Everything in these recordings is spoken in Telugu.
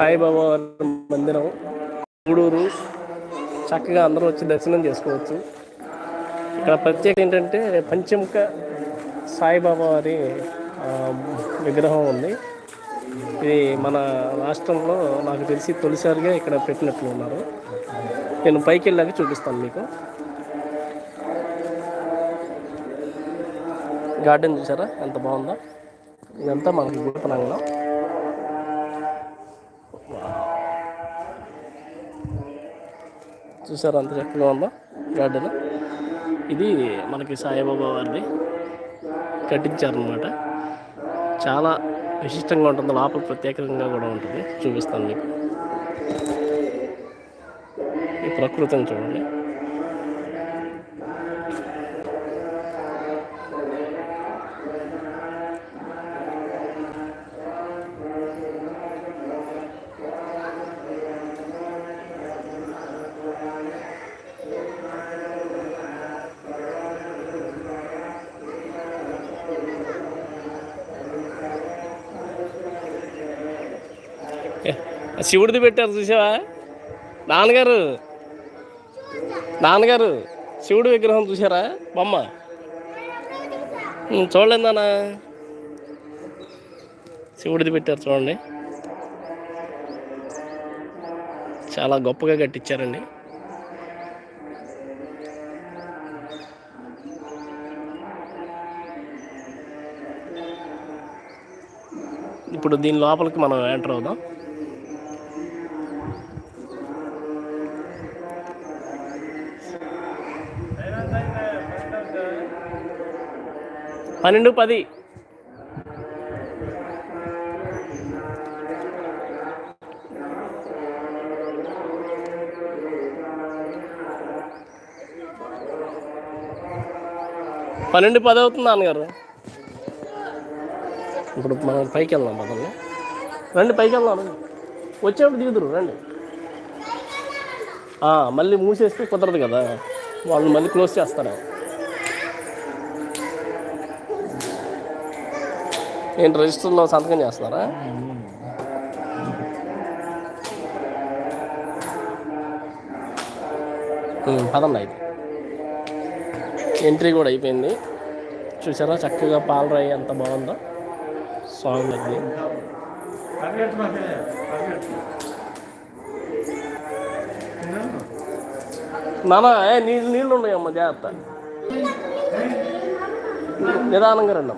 సాయిబాబా వారి మందిరం గూడూరు. చక్కగా అందరూ వచ్చి దర్శనం చేసుకోవచ్చు. ఇక్కడ ప్రత్యేకత ఏంటంటే పంచముఖ సాయిబాబా వారి విగ్రహం ఉంది. ఇది మన రాష్ట్రంలో నాకు తెలిసి తొలిసారిగా ఇక్కడ పెట్టినట్లు ఉన్నారు. నేను పైకి వెళ్ళాక చూపిస్తాను మీకు. గార్డెన్ చూసారా? ఎంత బాగుందో. ఇదంతా మనకి గుడి ప్రాంగణం చూసారు అంత చక్కగా ఉందో గార్డెన్? ఇది మనకి సాయిబాబా వారిది కట్టించారనమాట చాలా విశిష్టంగా ఉంటుంది లోపల ప్రత్యేకంగా కూడా ఉంటుంది. చూపిస్తాను మీకు. ఈ ప్రకృతిని చూడండి. శివుడిది పెట్టారు చూసావా? నాన్నగారు. నాన్నగారు శివుడి విగ్రహం చూసారా? బొమ్మ. ఉమ్, చూడలేదు నాన్న. శివుడిది పెట్టారు చూడండి. చాలా గొప్పగా కట్టించారండి. ఇప్పుడు దీని లోపలికి మనం ఎంటర్ అవుదాం. పన్నెండు పది. పన్నెండు పది అవుతుంది నాన్నగారు. ఇప్పుడు మనం పైకి వెళ్దాం పదండి. రండి పైకి వెళ్దాం రండి. వచ్చేప్పుడు దిగుదురు రండి. మళ్ళీ మూసేస్తే కుదరదు కదా. వాళ్ళు మళ్ళీ క్లోజ్ చేస్తారు. ఏంటి రిజిస్టర్లో సంతకం చేస్తున్నారా? పదండి అయితే. ఎంట్రీ కూడా అయిపోయింది. చూసారా చక్కగా పాలరాయి ఎంత బాగుందో? సాంగ్ అది. నాన్న ఏ నీళ్ళు నీళ్ళు ఉన్నాయమ్మ జాగ్రత్త. నిదానంగా రండి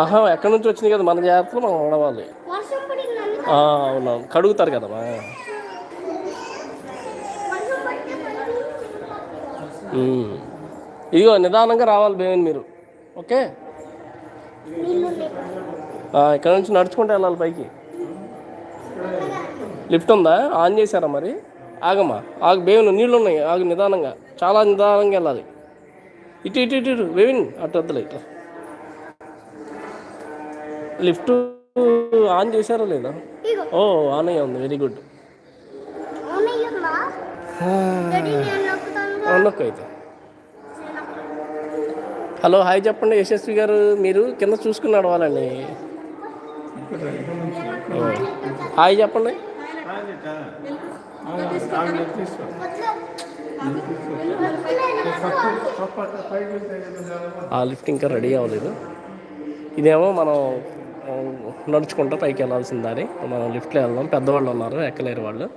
ఆహా ఎక్కడి నుంచి వచ్చినాయి కదా మన జాగ్రత్తలు మనం నడవాలి అవునవును కడుగుతారు కదమ్మా. ఇదిగో నిదానంగా రావాలి బేవన్ మీరు. ఓకే? ఇక్కడ నుంచి నడుచుకుంటూ వెళ్ళాలి పైకి. లిఫ్ట్ ఉందా? ఆన్ చేశారా మరి? ఆగమ్మా. ఆగు బేవిన్ నీళ్ళు ఉన్నాయి ఆగు నిదానంగా. చాలా నిదానంగా వెళ్ళాలి. ఇటు ఇటు ఇటు ఇటు. బేవిన్ అటు వద్దులే ఇట్లా లిఫ్ట్ ఆన్ చేశారా లేదా? ఓ ఆన్ అయ్యే ఉంది. Very good. అవునయ్యమ్మా డాడీ నేను నొక్కుతాను నొక్కు అయితే హలో హాయ్ చెప్పండి. యశస్వి గారు మీరు కింద చూసుకుని నడవాలండి. ఓ. హాయ్ చెప్పండి. ఆ లిఫ్ట్ ఇంకా రెడీ అవ్వలేదు. ఇదేమో మనం నడుచుకుంటూ పైకి వెళ్ళాల్సిన దారి. మనం లిఫ్ట్లో వెళ్దాం. పెద్దవాళ్ళు ఉన్నారు ఎక్కలేరు వాళ్ళు.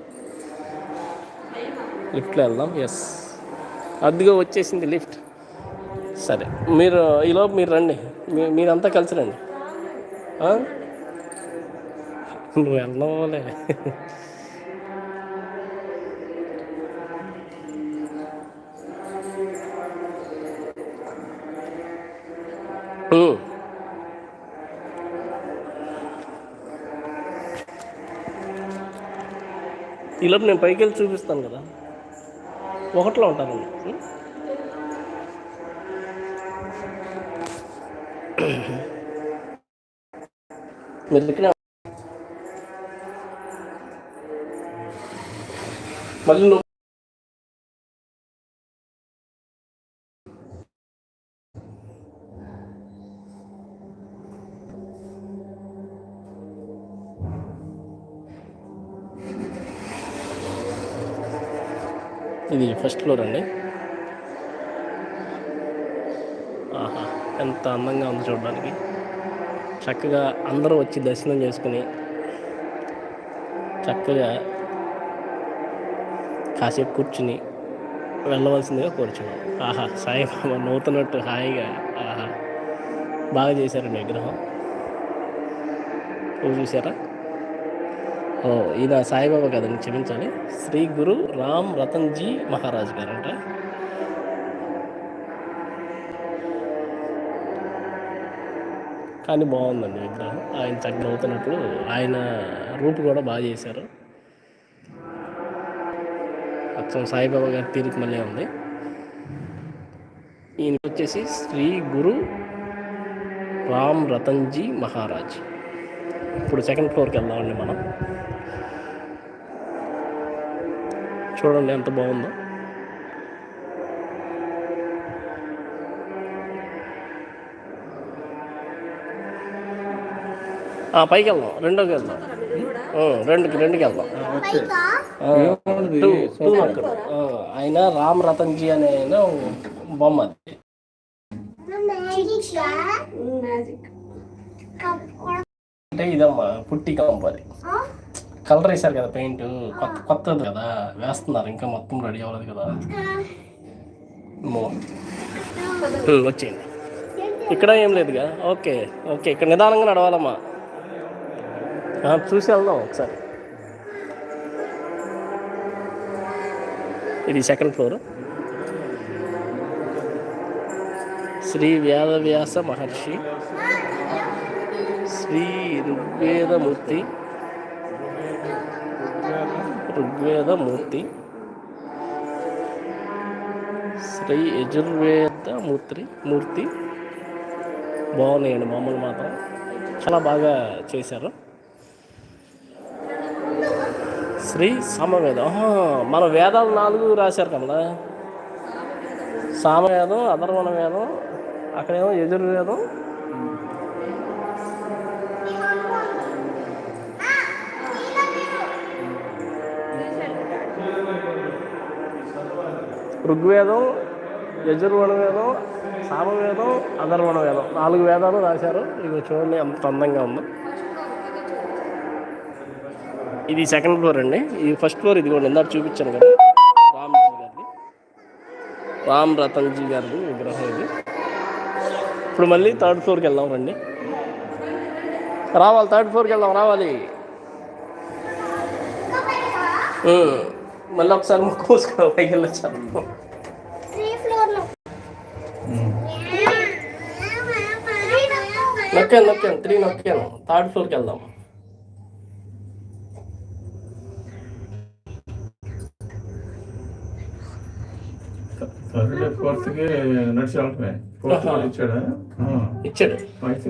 లిఫ్ట్లో వెళ్దాం. ఎస్ అదిగో వచ్చేసింది లిఫ్ట్. సరే. మీరు ఈలోపు మీరు రండి. మీ- మీరంతా కలిసి రండి. నువ్వు వెళ్ళవలే ఇలా నేను పైకి వెళ్ళి చూపిస్తాను కదా. ఒకటిలో ఉంటానండి మీరు ఇక్కడ మళ్ళీ ఫస్ట్ ఫ్లోర్ అండి. ఆహా ఎంత అందంగా ఉంది చూడడానికి. చక్కగా అందరూ వచ్చి దర్శనం చేసుకుని చక్కగా కాసేపు కూర్చుని వెళ్ళవలసిందిగా కూర్చున్నాం. ఆహా సాయిబాబా నూతనట్టు హాయిగా ఆహా బాగా చేశారండి విగ్రహం. చూసారా ఓ సాయిబాబా కదండి క్షమించాలి. శ్రీ గురు రామ్ రతన్జీ మహారాజ్ గారంట. కానీ బాగుందండి విగ్రహం. ఆయన చక్కగా అవుతున్నప్పుడు ఆయన రూపు కూడా బాగా చేశారు. అచ్చం సాయిబాబా గారి తీరుకు మళ్ళీ ఉంది. ఈయన వచ్చేసి శ్రీ గురు రామ్ రతన్జీ మహారాజ్. ఇప్పుడు సెకండ్ ఫ్లోర్కి వెళ్దామండి మనం. చూడండి ఎంత బాగుందో. ఆ, పైకి వెళ్దాం. రెండోకి వెళ్దాం. రెండుకి రెండుకి వెళ్దాం. టూ టూ అక్కడ. ఆయన రామ్ రతన్జీ అనే ఆయన బొమ్మ అది. అంటే ఇదమ్మా పుట్టి కంపు అది. కలర్ వేశారు కదా పెయింట్. కొత్త కొత్తది కదా. వేస్తున్నారు. ఇంకా మొత్తం రెడీ అవ్వలేదు కదా. వచ్చేయండి. ఇక్కడ ఏం లేదుగా. Okay okay. ఇక్కడ నిదానంగా నడవాలమ్మా. చూసి వెళ్దాం ఒకసారి. ఇది సెకండ్ ఫ్లోర్. శ్రీ వేదవ్యాస మహర్షి శ్రీ ఋగ్వేదమూర్తి ఋగ్వేదమూర్తి. శ్రీ యజుర్వేద మూర్తి. మూర్తి బాగున్నాయండి బొమ్మలు మాత్రం. చాలా బాగా చేశారు. శ్రీ సమవేదం. మన వేదాలు నాలుగు రాశారు కదా సామవేదం అధర్వణ వేదం అక్కడేమో యజుర్వేదం ఋగ్వేదం యజుర్వణవేదం సామవేదం అధర్వణ వేదం నాలుగు వేదాలు రాశారు. ఇక చూడండి ఎంత అందంగా ఉందో. ఇది సెకండ్ ఫ్లోర్ అండి. ఇది ఫస్ట్ ఫ్లోర్ ఇది కూడా ఇందాక చూపించాను కదా. రామ్జీ గారిది. రామ్ రతన్జీ గారిది విగ్రహం ఇది. ఇప్పుడు మళ్ళీ థర్డ్ ఫ్లోర్కి వెళ్దాం రండి. రావాలి థర్డ్ ఫ్లోర్కి వెళ్దాం రావాలి. మళ్ళీ ఒకసారి ముక్కు మూసుకున్నాం పైకి వెళ్ళొచ్చాను నొక్కాను నొక్కాను త్రీ నొక్కాను. థర్డ్ ఫ్లోర్కి వెళ్దాం. థర్డ్ నడిచి ఫోర్త్. ఇచ్చాడా?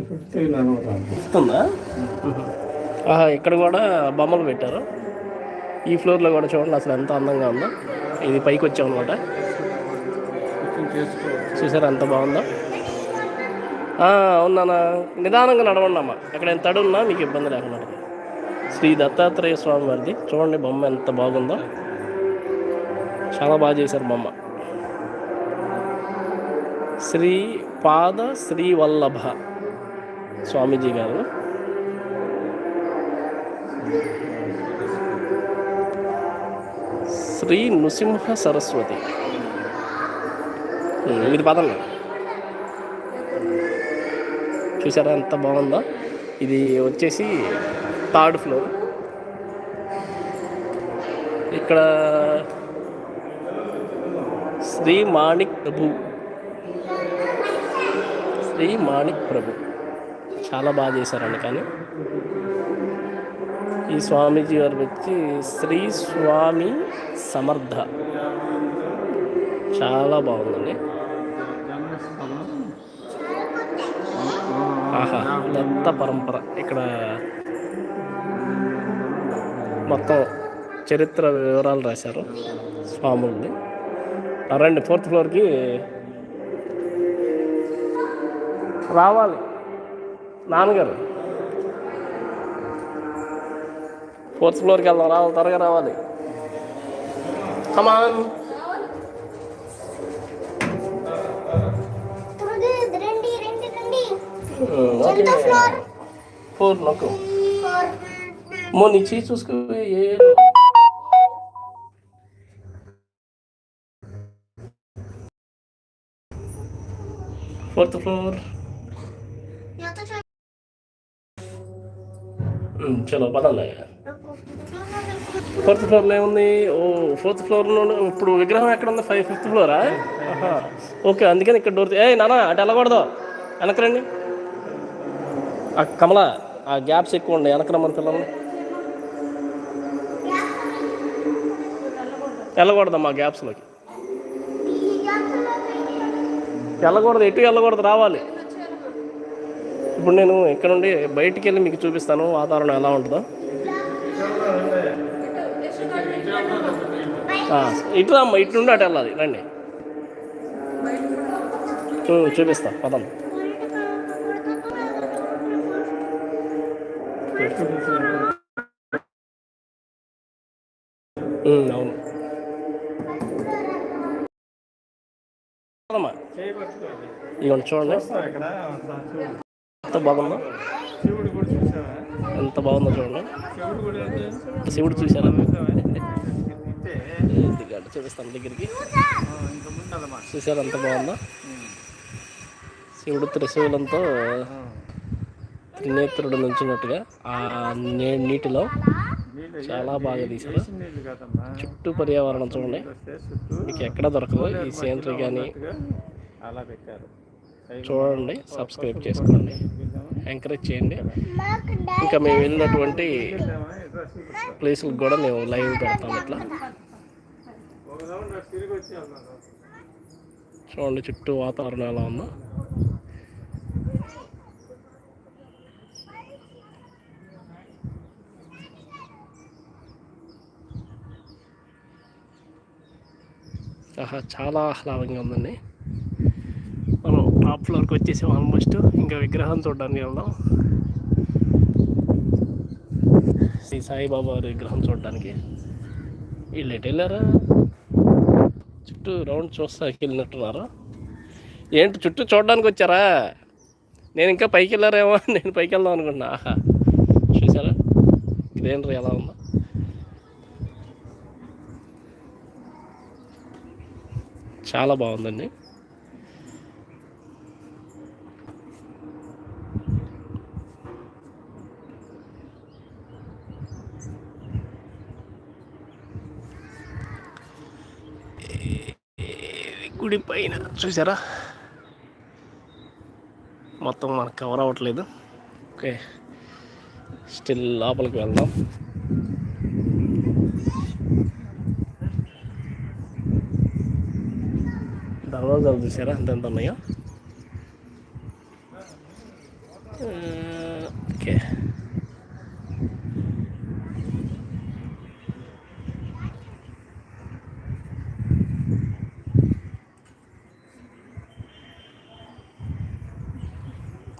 ఫిఫ్త్ ఇస్తుందా? ఇక్కడ కూడా బొమ్మలు పెట్టారు. ఈ ఫ్లోర్లో కూడా చూడండి అసలు ఎంత అందంగా ఉందో. ఇది పైకి వచ్చాం అనమాట చూసారా ఎంత బాగుందో. అవునా నిదానంగా నడవండి అమ్మ. అక్కడ ఎంత తడున్నా మీకు ఇబ్బంది లేకుండా శ్రీ దత్తాత్రేయ స్వామి వారిది. చూడండి బొమ్మ ఎంత బాగుందో. చాలా బాగా చేశారు బొమ్మ. శ్రీ పాద శ్రీ వల్లభ స్వామీజీ గారు. శ్రీ నృసింహ సరస్వతి. ఉమ్, ఇది పదండి. చూసారా? ఎంత బాగుందో. ఇది వచ్చేసి థర్డ్ ఫ్లోర్. ఇక్కడ శ్రీ మాణిక్ ప్రభు. శ్రీ మాణిక్ ప్రభు. చాలా బాగా చేశారండి కానీ. ఈ స్వామీజీ గారు వచ్చి శ్రీ స్వామి సమర్థ. చాలా బాగుందండి. ఆహా దత్త పరంపర. ఇక్కడ మొత్తం చరిత్ర వివరాలు రాశారు స్వాముల్ని. రండి ఫోర్త్ ఫ్లోర్కి రావాలి. నాన్నగారు. ఫోర్త్ ఫ్లోర్కి వెళ్దాం రావాలి త్వరగా రావాలి. కమాన్ ఫోర్ మో నీ చీ చూసుకో ఏ ఫోర్త్ ఫ్లోర్ చలో పదండి ఫోర్త్ ఫ్లోర్లో ఏముంది ఓ ఫోర్త్ ఫ్లోర్లో ఇప్పుడు విగ్రహం ఎక్కడ ఉంది ఫైవ్ ఫిఫ్త్ ఫ్లోరా. ఓకే అందుకని ఇక్కడ డోర్ ఏ నాన్న అటు వెళ్ళకూడదు. వెనక రండి. ఆ కమల ఆ గ్యాప్స్ ఎక్కువ ఉండే వెనకరమ్మని పిల్లల్ని. వెళ్ళకూడదమ్మా గ్యాప్స్లోకి. వెళ్ళకూడదు ఎటు వెళ్ళకూడదు రావాలి. ఇప్పుడు నేను ఇక్కడ నుండి బయటికి వెళ్ళి మీకు చూపిస్తాను వాతావరణం ఎలా ఉంటుందో. ఇటు రామ్మ ఇటు నుండి అటు వెళ్ళాలి రండి. చూ చూపిస్తా పదం అవును. పదమ్మా. చూడండి. ఎంత బాగుందో. ఎంత బాగుందో చూడండి. శివుడు కూడా చూసారా దిగాడు చూపిస్తాను దగ్గరికి. ఆ, ఎంత బాగుందో. శివుడు త్రిశూలంతో త్రినేత్రుడు నుంచినట్టుగా ఆ నీటిలో చాలా బాగా తీశారు చుట్టూ పర్యావరణం చూడండి. మీకు ఎక్కడ దొరకదు ఈ సీనరీ కానీ అలా పెట్టారు చూడండి సబ్స్క్రైబ్ చేసుకోండి ఎంకరేజ్ చేయండి. ఇంకా మేము వెళ్ళినటువంటి ప్లేసులకు కూడా మేము లైవ్ పెడతాం ఇట్లా. చూడండి చుట్టూ వాతావరణం ఎలా ఉందో. ఆహా చాలా ఆహ్లాదంగా ఉందండి. మనం టాప్ ఫ్లోర్కి వచ్చేసాం ఆల్మోస్ట్. ఇంకా విగ్రహం చూడడానికి వెళ్దాం. శ్రీ సాయిబాబా వారి విగ్రహం చూడడానికి. వీళ్ళు ఎటు వెళ్ళారా? చుట్టూ రౌండ్ చూస్తాకి వెళ్ళినట్టున్నారా? ఏంటి చుట్టూ చూడడానికి వచ్చారా? నేను ఇంకా పైకి వెళ్ళారేమో నేను పైకి వెళ్దాం అనుకుంటున్నా. ఆహా చూసారా గ్రీనరీ ఎలా ఉందా? చాలా బాగుందండి. గుడి పైన చూసారా? మొత్తం మనకు కవర్ అవ్వట్లేదు. ఓకే. స్టిల్ లోపలికి వెళ్దాం. దర్వాజాలు చూసారా? ఎంత ఎంత ఉన్నాయో? ఓకే.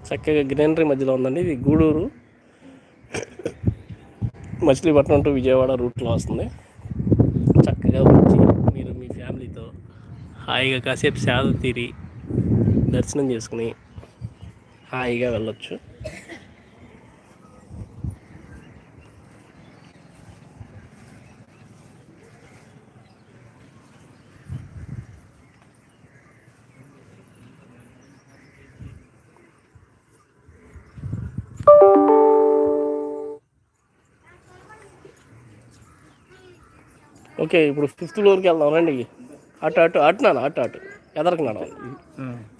చక్కగా గ్రీనరీ మధ్యలో ఉందండి. ఇది గూడూరు మచిలీపట్నం టు విజయవాడ రూట్లో వస్తుంది. చక్కగా వచ్చి హాయిగా కాసేపు సేద తీరి దర్శనం చేసుకుని హాయిగా వెళ్ళొచ్చు. ఓకే ఇప్పుడు ఫిఫ్త్ ఫ్లోర్కి వెళ్దాం రండి. అటు అటు అటు నాన్న అటు అటు. ఎదరకు నడవాలి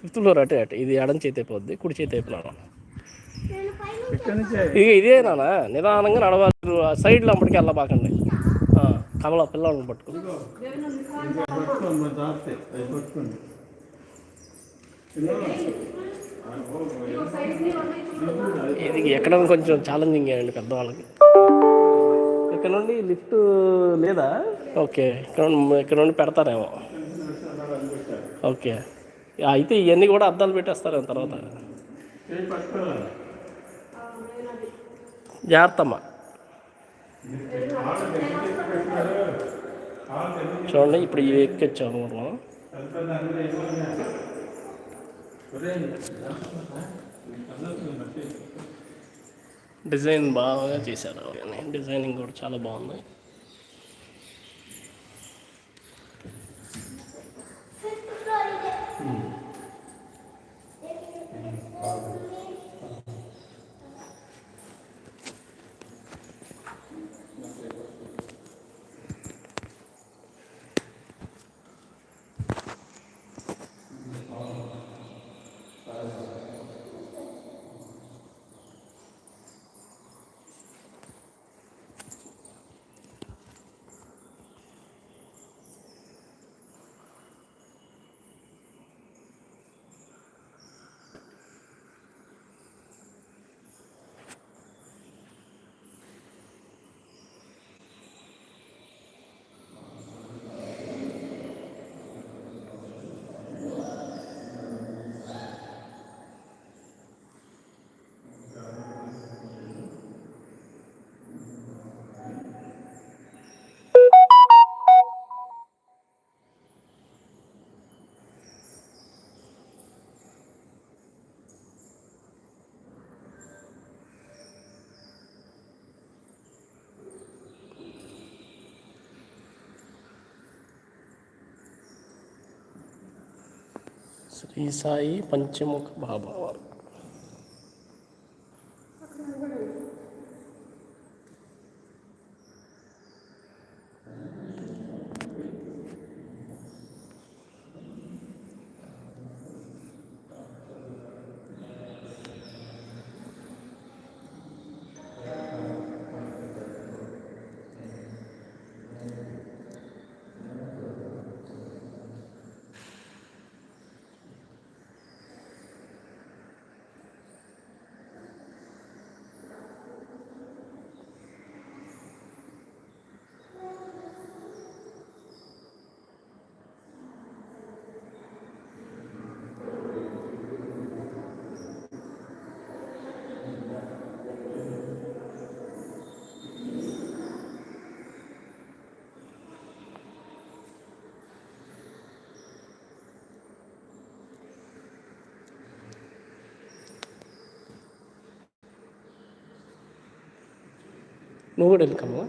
ఫిఫ్త్ ఫ్లోర్ అటే అటు. ఇది ఎడం చేతి అయిపోద్ది కుడి చేతి అయిపోయి నడవాలి ఇక ఇదే నాన్న నిదానంగా నడవాలి. సైడ్లో అప్పటికి వెళ్ళబాకండి. ఆ, కమల పిల్లల్ని పట్టుకో పట్టుకోండి మరి జాగ్రత్త. అవి పట్టుకోండి ఇది ఎక్కడ కొంచెం ఛాలెంజింగ్ అండి పెద్దవాళ్ళకి. ఇక్కడ నుండి లిఫ్ట్ లేదా? ఓకే ఇక్కడ నుండి ఇక్కడ నుండి పెడతారేమో. ఓకే. అయితే ఇవన్నీ కూడా అద్దాలు పెట్టేస్తారు తర్వాత. జాగ్రత్తమ్మ. చూడండి ఇప్పుడు ఇవి ఎక్కొచ్చాము మనం. డిజైన్ బాగా చేశారు. డిజైనింగ్ కూడా చాలా బాగుంది. శ్రీ సాయి పంచముఖ బాబా వారు నువ్వు కూడా వెళ్తాము